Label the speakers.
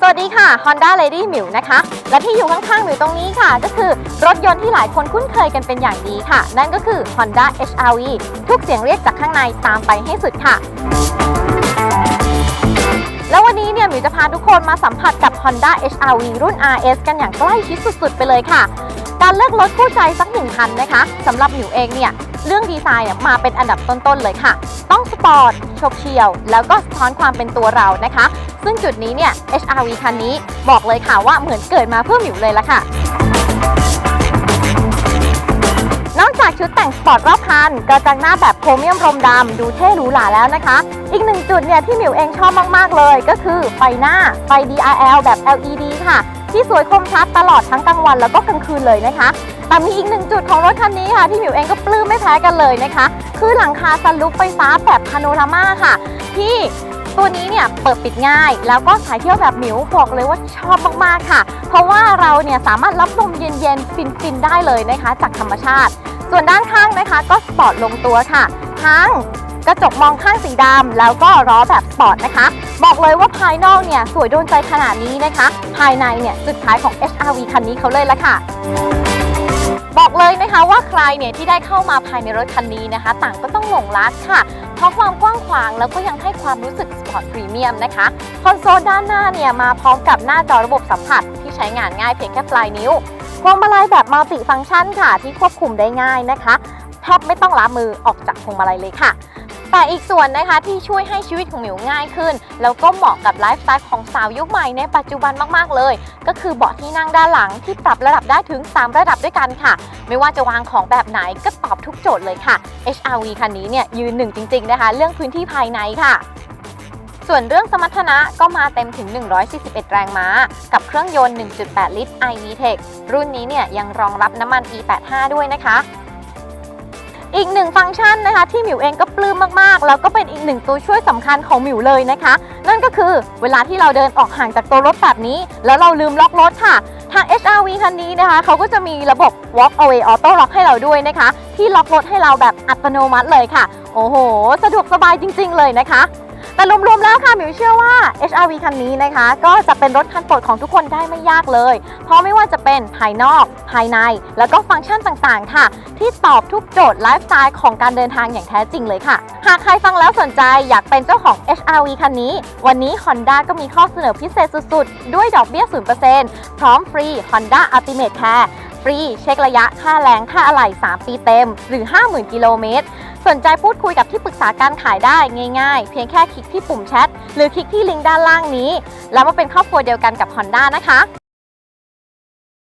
Speaker 1: สวัสดีค่ะ Honda Lady หมิวนะคะ และที่อยู่ข้างๆหมิวตรงนี้ค่ะ ก็คือรถยนต์ที่หลายคนคุ้นเคยกันเป็นอย่างดีค่ะ นั่นก็คือ Honda HR-V ทุกเสียงเรียกจากข้างในตามไปให้สุดค่ะ แล้ววันนี้เนี่ยมิวจะพาทุกคนมาสัมผัสกับ Honda HR-V รุ่น RS กันอย่างใกล้ชิดสุดๆ ไปเลยค่ะ การเลือกรถคู่ใจสักหนึ่งคันนะคะสำหรับหมิวเองเนี่ยเรื่องดีไซน์มาเป็นอันดับต้นๆเลยค่ะ ต้องสปอร์ตโฉบเฉี่ยว แล้วก็สะท้อนความเป็นตัวเรานะคะ ซึ่งจุดนี้เนี่ย HRV คันนี้บอกเลยค่ะว่าเหมือนเกิดมาเพื่อหมิวเลยละค่ะ นอกจากชุดแต่งสปอร์ตรอบคันกระจังหน้าแบบโครเมียมพรมดำดูเท่หรูหราแล้วนะคะ อีกหนึ่งจุดเนี่ยที่หมิวเองชอบมากๆเลย ก็คือไฟหน้าไฟ DRL แบบ LED ค่ะ ที่สวยคมชัดตลอดทั้งกลางวันแล้วก็กลางคืนเลยนะคะ แต่มีอีกหนึ่งจุดของรถคันนี้ค่ะ ที่หมิวเองก็ปลื้มไม่แพ้กันเลยนะคะ คือหลังคาซันรูฟไฟฟ้าแบบพาโนรามาค่ะ ที่ตัวนี้เนี่ยเปิดปิดง่าย แล้วก็สายเที่ยวแบบหมิวบอกเลยว่าชอบมากๆค่ะ เพราะว่าเราเนี่ยสามารถรับลมเย็นๆฟินๆได้เลยนะคะ จากธรรมชาติ ส่วนด้านข้างนะคะ ก็สปอร์ตลงตัวค่ะทั้ง กระจกมองข้างสีดำแล้วก็ล้อแบบสปอร์ตนะคะ บอกเลยว่าภายนอกเนี่ยสวยโดนใจขนาดนี้นะคะ ภายในเนี่ยจุดขายของ HRV คันนี้เขาเลยละค่ะบอกเลยนะคะว่าใครเนี่ยที่ได้เข้ามาภายในรถคันนี้นะคะ ต่างก็ต้องหลงรักค่ะ เพราะความกว้างขวางแล้วก็ยังให้ความรู้สึกสปอร์ตพรีเมียมนะคะ คอนโซลด้านหน้าเนี่ยมาพร้อมกับหน้าจอระบบสัมผัสที่ใช้งานง่ายเพียงแค่ปลายนิ้วพวงมาลัยแบบมัลติฟังก์ชันค่ะ ที่ควบคุมได้ง่ายนะคะแทบไม่ต้องล้ามือออกจากพวงมาลัยเลยค่ะ แต่อีกส่วนนะคะที่ช่วยให้ชีวิตของหมิวง่ายขึ้น แล้วก็เหมาะกับไลฟ์สไตล์ของสาวยุคใหม่ในปัจจุบันมากๆเลย ก็คือเบาะที่นั่งด้านหลังที่ปรับระดับได้ถึง 3 ระดับด้วยกันค่ะ ไม่ว่าจะวางของแบบไหนก็ตอบทุกโจทย์เลยค่ะ HRV คันนี้เนี่ยยืนหนึ่งจริงๆนะคะ เรื่องพื้นที่ภายในค่ะส่วนเรื่องสมรรถนะก็มาเต็มถึง 141 แรงม้า กับเครื่องยนต์ 1.8 ลิตร iVTEC รุ่นนี้เนี่ยยังรองรับน้ำมัน E85 ด้วยนะคะ อีกหนึ่งฟังก์ชันนะคะที่หมิวเองก็ปลื้มมากๆ แล้วก็เป็นอีกหนึ่งตัวช่วยสำคัญของหมิวเลยนะคะ นั่นก็คือเวลาที่เราเดินออกห่างจากตัวรถแบบนี้ แล้วเราลืมล็อกรถค่ะ ทาง HRV คันนี้นะคะเขาก็จะมีระบบ Walk Away Auto Lock ให้เราด้วยนะคะ ที่ล็อกรถให้เราแบบอัตโนมัติเลยค่ะ โอ้โห สะดวกสบายจริง ๆ เลยนะคะ แต่รวมๆแล้วค่ะหมิวเชื่อว่า HRV คันนี้นะคะ ก็จะเป็นรถคันโปรดของทุกคนได้ไม่ยากเลย เพราะไม่ว่าจะเป็นภายนอก ภายใน แล้วก็ฟังก์ชันต่างๆ ค่ะ ที่ตอบทุกโจทย์ไลฟ์สไตล์ของการเดินทางอย่างแท้จริงเลยค่ะ หากใครฟังแล้วสนใจอยากเป็นเจ้าของ HRV คันนี้ วันนี้ Honda ก็มีข้อเสนอพิเศษสุดๆ ด้วยดอกเบี้ย 0%พร้อมฟรี Honda Ultimate Care ฟรี เช็คระยะค่าแรงค่าอะไหล่ 3 ปีเต็ม หรือ 50,000 กิโลเมตร สนใจพูดคุยกับที่ปรึกษาการขายได้ง่ายๆ เพียงแค่คลิกที่ปุ่มแชท หรือคลิกที่ลิงก์ด้านล่างนี้ แล้วมาเป็นครอบครัวเดียวกันกับ Honda นะคะ